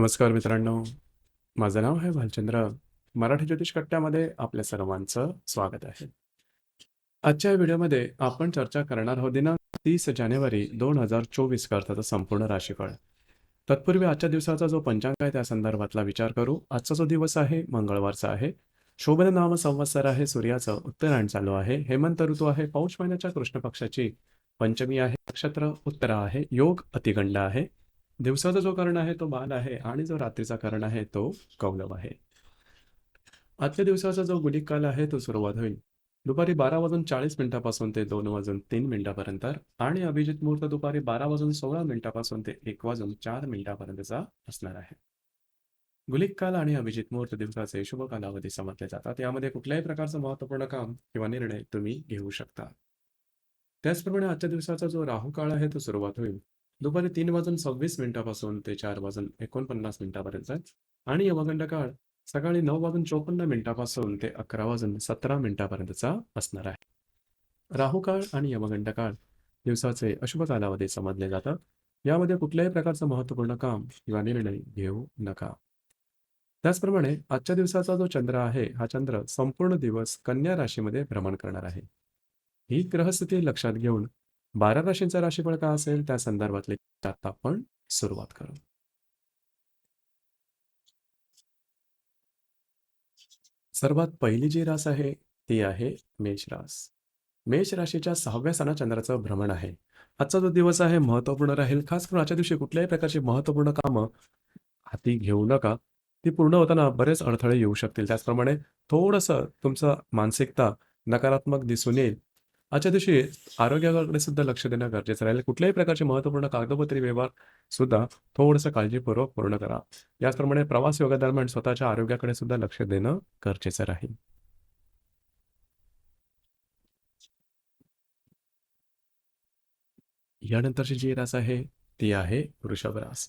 नमस्कार मित्रांनो. माझं नाव आहे भालचंद्र. मराठी ज्योतिष कट्ट्यामध्ये आपल्या सर्वांचं स्वागत आहे. आजच्या व्हिडिओमध्ये आपण चर्चा करणार आहोत दिनांक तीस जानेवारी 2024 करताचा संपूर्ण राशीफळ. तत्पूर्वी आजच्या दिवसाचा जो पंचांग आहे त्या संदर्भातला विचार करू. आजचा जो दिवस आहे मंगळवारचा आहे. शोभन नाम संवत्सर आहे. सूर्याचं उत्तरायण चालू आहे. हेमंत ऋतू आहे. पौष महिन्याच्या कृष्ण पक्षाची पंचमी आहे. नक्षत्र उत्तरा आहे. योग अतिगंड आहे. दिवसाचा जो कारण आहे तो मान आहे आणि जो रात्रीचा कारण आहे तो कौलव आहे. आजच्या दिवसाचा जो गुलिक काल आहे तो सुरुवात होईल दुपारी बारा वाजून चाळीस मिनिटापासून ते दोन वाजून तीन मिनिटापर्यंत आणि अभिजित मुहूर्त दुपारी बारा वाजून सोळा मिनिटापासून ते एक वाजून चार मिनिटापर्यंतचा असणार आहे. गुलिक काल आणि अभिजित मुहूर्त दिवसाचे शुभ कालावधी समजले जातात. यामध्ये कुठल्याही प्रकारचं महत्त्वपूर्ण काम किंवा निर्णय तुम्ही घेऊ शकता. त्याचप्रमाणे आजच्या दिवसाचा जो राहू काळ आहे तो सुरुवात होईल दुपारी तीन वाजून सव्वीस मिनिटापासून ते चार वाजून एकोणपन्नास मिनिटापर्यंत आणि यमगंड काळ सकाळी नऊ वाजून चोपन्न मिनिटापासून ते अकरा वाजून सतरा मिनिटापर्यंतचा असणार आहे. राहू काळ आणि यमगंड काळ दिवसाचे अशुभ कालावधी समजले जातात. यामध्ये कुठल्याही प्रकारचं महत्त्वपूर्ण काम किंवा निर्णय घेऊ नका. त्याचप्रमाणे आजच्या दिवसाचा जो चंद्र आहे हा चंद्र संपूर्ण दिवस कन्या राशीमध्ये भ्रमण करणार आहे. ही ग्रहस्थिती लक्षात घेऊन बारा राशींचा राशीफळ काय असेल त्या संदर्भातले आता आपण सुरुवात करू. सर्वात पहिली जी रास आहे ती आहे मेष रास. मेष राशीच्या सहाव्या सणा चंद्राचं भ्रमण आहे. आजचा जो दिवस आहे महत्त्वपूर्ण राहील. खास करून आजच्या दिवशी कुठल्याही प्रकारची महत्त्वपूर्ण कामं हाती घेऊ नका. ती पूर्ण होताना बरेच अडथळे येऊ शकतील. त्याचप्रमाणे थोडंसं तुमचं मानसिकता नकारात्मक दिसून येईल. आजच्या दिवशी आरोग्याकडे सुद्धा लक्ष देणं गरजेचं राहील. कुठल्याही प्रकारचे महत्त्वपूर्ण कागदोपत्री व्यवहार सुद्धा थोडंसं काळजीपूर्वक पूर्ण करा. याचप्रमाणे प्रवास योगादरम्यान स्वतःच्या आरोग्याकडे सुद्धा लक्ष देणं गरजेचं राहील. यानंतरची जी रास आहे ती आहे वृषभ रास.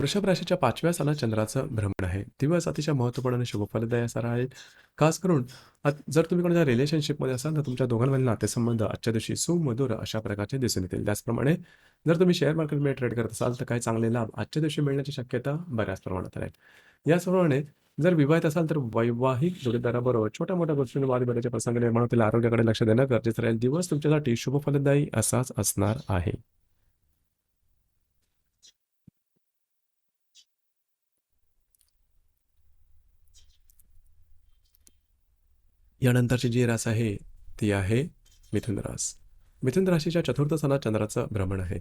वृषभ राशीच्या पाचव्या साला चंद्राचं भ्रमण आहे. दिवस अतिशय महत्त्वपूर्ण आणि शुभफलदायी असा राहील. खास करून जर तुम्ही कोणाच्या रिलेशनशिपमध्ये असाल तर तुमच्या दोघांमधील नातेसंबंध आजच्या दिवशी सुमधुर अशा प्रकारचे दिसून येतील. त्याचप्रमाणे जर तुम्ही शेअर मार्केटमध्ये ट्रेड करत असाल तर काही चांगले लाभ आजच्या दिवशी मिळण्याची शक्यता बऱ्याच प्रमाणात राहील. याचप्रमाणे जर विवाहित असाल तर वैवाहिक जोडीदाराबरोबर छोट्या-मोठ्या गोष्टींवर वादविवादाचे प्रसंग निर्माण होतील. आरोग्याकडे लक्ष देणं गरजेचं राहील. दिवस तुमच्यासाठी शुभफलदायी असाच असणार आहे. यानंतरची जी रास आहे ती आहे मिथुन रास. मिथुन राशीच्या चतुर्थ स्थानात चंद्राचं भ्रमण आहे.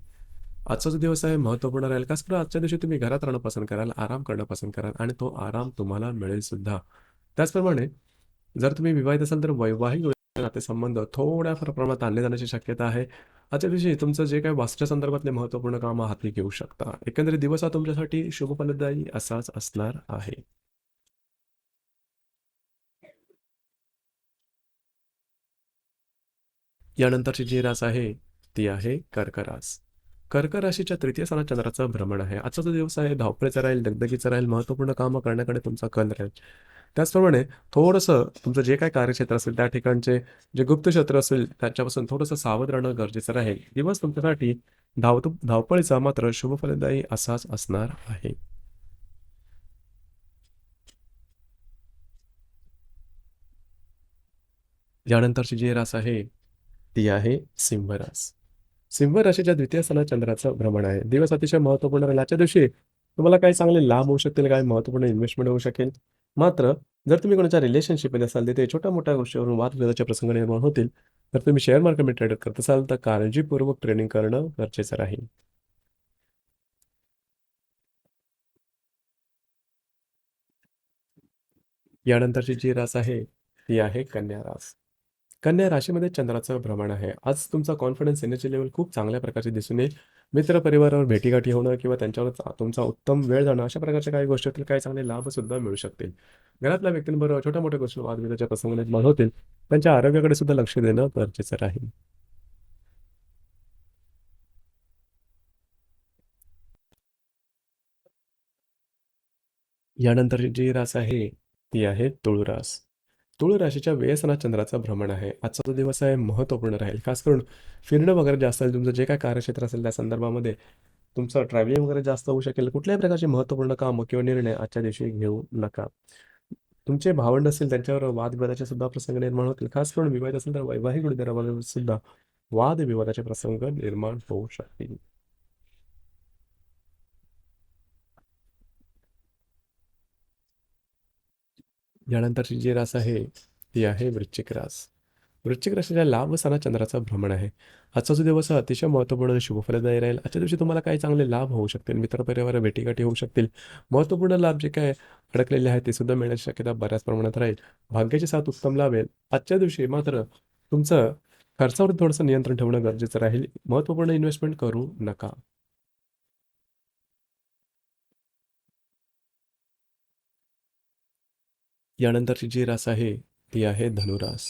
आजचा जो दिवस आहे महत्त्वपूर्ण राहील. खास करून आजच्या दिवशी तुम्ही घरात राहणं पसंत कराल, आराम करणं पसंत कराल आणि तो आराम तुम्हाला मिळेल सुद्धा. त्याचप्रमाणे जर तुम्ही विवाहित असाल तर वैवाहिक नातेसंबंध थोड्याफार प्रमाणात आणले जाण्याची शक्यता आहे. आजच्या दिवशी तुमचं जे काही वास्तू संदर्भातले महत्त्वपूर्ण काम हाती घेऊ शकता. एकंदरीत दिवस हा तुमच्यासाठी शुभफलदायी असाच असणार आहे. यानंतरची जी रास आहे ती आहे कर्करास कर्क राशीच्या तृतीय स्थानात चंद्राचं भ्रमण आहे. आजचा जो दिवस आहे धावपळीचा राहील, दगदगीचा राहील, महत्त्वपूर्ण कामं करण्याकडे तुमचा कल राहील. त्याचप्रमाणे थोडंसं तुमचं जे काय कार्यक्षेत्र असेल त्या ठिकाणचे जे गुप्त क्षेत्र असेल त्याच्यापासून थोडंसं सावध राहणं गरजेचं राहील. दिवस तुमच्यासाठी धावतो धावपळीचा मात्र शुभफलदायी असाच असणार आहे. यानंतरची जी रास आहे ती आहे सिंह रास. सिंह राशीच्या द्वितीय स्थानात चंद्राचं भ्रमण आहे. दिवस अतिशय महत्त्वपूर्ण राहील. आजच्या दिवशी तुम्हाला काही चांगले लाभ होऊ शकतील, काही महत्त्वपूर्ण इन्व्हेस्टमेंट होऊ शकेल. मात्र जर तुम्ही कोणाच्या रिलेशनशिपमध्ये असाल तिथे छोट्या-मोठ्या गोष्टीवरून वादविवादाचे प्रसंग निर्माण होतील. तर तुम्ही शेअर मार्केटमध्ये ट्रेड करत असाल तर काळजीपूर्वक ट्रेडिंग करणं गरजेचं राहील. यानंतरची जी रास आहे ती आहे कन्या रास. कन्या राशीमध्ये चंद्राचं भ्रमण आहे. आज तुमचा कॉन्फिडन्स एनर्जी लेवल खूप चांगल्या प्रकारचे दिसून येईल. मित्रपरिवारावर भेटीगाठी होणं किंवा त्यांच्यावर तुमचा उत्तम वेळ जाणं अशा प्रकारच्या काही गोष्टीतील काही चांगले लाभ सुद्धा मिळू शकतील. घरातल्या व्यक्तींबरोबर छोट्या-मोठ्या गोष्टी वादविदाच्या प्रसंग निर्माण होतील. त्यांच्या आरोग्याकडे सुद्धा लक्ष देणं गरजेचं राहील. यानंतरची जी रास आहे ती आहे तुळू रास. तुळ राशीच्या व्यसना चंद्राचा भ्रमण आहे. आजचा जो दिवस आहे महत्त्वपूर्ण राहील. खास करून फिरणं वगैरे जास्त असेल तुमचं जे काय कार्यक्षेत्र असेल त्या संदर्भामध्ये तुमचं ट्रॅव्हलिंग वगैरे जास्त होऊ शकेल. कुठल्याही प्रकारचे महत्त्वपूर्ण कामं किंवा निर्णय आजच्या दिवशी घेऊ नका. तुमचे भावंड असेल त्यांच्यावर वादविवादाचे सुद्धा प्रसंग निर्माण होतील. खास करून विवाद असेल तर वैवाहिक जोडीदाराबरोबर सुद्धा वादविवादाचे प्रसंग निर्माण होऊ शकतील. यानंतरची जी रास आहे ती आहे वृश्चिक रास. वृश्चिक राशीच्या लाभ स्थानात चंद्राचं भ्रमण आहे. आजचा जो दिवस अतिशय महत्त्वपूर्ण शुभफलदायी राहील. आजच्या दिवशी तुम्हाला काही चांगले लाभ होऊ शकतील. मित्रपरिवार भेटीगाठी होऊ शकतील. महत्त्वपूर्ण लाभ जे काय अडकलेले आहेत ते सुद्धा मिळण्याची शक्यता बऱ्याच प्रमाणात राहील. भाग्याची साथ उत्तम लाभेल. आजच्या दिवशी मात्र तुमचं खर्चावर थोडंसं नियंत्रण ठेवणं गरजेचं राहील. महत्त्वपूर्ण इन्व्हेस्टमेंट करू नका. यानंतरची जी रास आहे ती आहे धनुरास.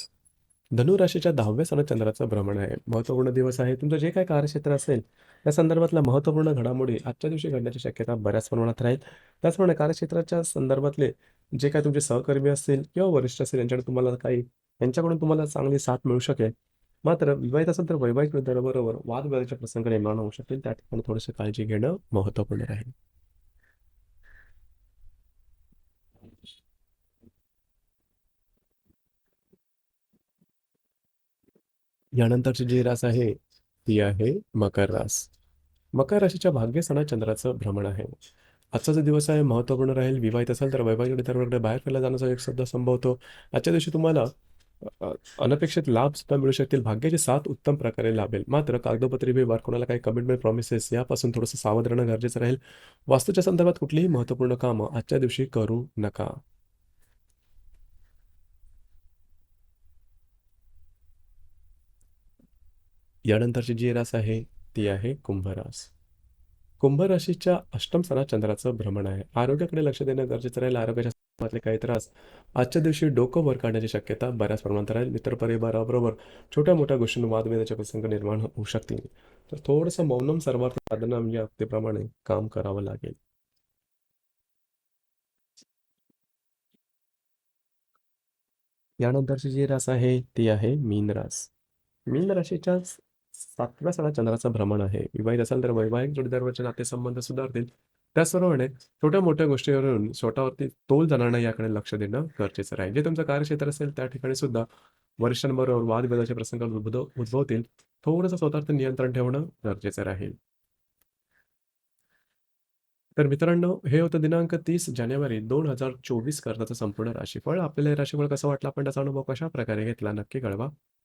धनुराशीच्या 10व्या स्थानात चंद्राचं भ्रमण आहे. महत्त्वपूर्ण दिवस आहे. तुमचं जे काही कार्यक्षेत्र असेल त्या संदर्भातल्या महत्त्वपूर्ण घडामोडी आजच्या दिवशी घडण्याची शक्यता बऱ्याच प्रमाणात राहील. त्याचप्रमाणे कार्यक्षेत्राच्या संदर्भातले जे काही तुमचे सहकर्मी असतील किंवा वरिष्ठ असतील यांच्याकडे तुम्हाला काही यांच्याकडून तुम्हाला चांगली साथ मिळू शकेल. मात्र विवाहित असेल तर वैवाहिक जोडीदाराबरोबर वादविवादाच्या प्रसंग निर्माण होऊ शकतील. त्या ठिकाणी थोडीशी काळजी घेणं महत्त्वपूर्ण राहील. यानंतरची जी रास आहे ती आहे मकर रास. मकर राशीच्या भाग्य सणा चंद्राचं भ्रमण आहे. आजचा जो दिवस आहे महत्त्वपूर्ण राहील. विवाहित असाल तर वैवाहिक जोडीदाराकडे बाहेर फिरला जाण्याचा योग सुद्धा संभवतो. आजच्या दिवशी तुम्हाला अनपेक्षित लाभ सुद्धा मिळू शकतील. भाग्याचे साथ उत्तम प्रकारे लाभेल. मात्र कागदोपत्री व्यवहार, कोणाला काही कमिटमेंट प्रॉमिसेस यापासून थोडंसं सावध राहणं गरजेचं राहील. वास्तूच्या संदर्भात कुठलीही महत्त्वपूर्ण कामं आजच्या दिवशी करू नका. यानंतरची जी रास आहे ती आहे कुंभरास कुंभ राशीच्या अष्टम स्थानात चंद्राचं भ्रमण आहे. आरोग्याकडे लक्ष देणं गरजेचं राहील. आरोग्याच्या संदर्भातले काही त्रास आजच्या दिवशी डोकं वर काढण्याची शक्यता बऱ्याच प्रमाणात राहील. मित्रपरिवाराबरोबर छोट्या मोठ्या गोष्टींवर वादविवादाचे प्रसंग निर्माण होऊ शकतील. तर थोडंसं मौनम सर्वार्थ साधनम म्हणजे उक्तीप्रमाणे काम करावं लागेल. यानंतरची जी रास आहे ती आहे मीन रास. मीन राशीच्या 7व्या स्थानात चंद्राचं भ्रमण आहे. विवाहित असाल तर वैवाहिक जोडीदाराचे नातेसंबंध सुधारतील. त्याचप्रमाणे छोट्या-मोठ्या गोष्टीवरून स्वतःवरती तोल जाणार नाही याकडे लक्ष देणं गरजेचं राहील. जे तुमचं कार्यक्षेत्र असेल त्या ठिकाणी सुद्धा वरिष्ठांबरोबर वादविवादाचे प्रसंग उद्भव उद्भवतील. थोडंसं स्वतःवरती नियंत्रण ठेवणं गरजेचं राहील. तर मित्रांनो, हे होतं दिनांक तीस जानेवारी 2024 करताचं संपूर्ण राशीफळ. आपल्याला राशीफळ कसं वाटलं? आपण त्याचा अनुभव कशाप्रकारे घेतला? नक्की कळवा.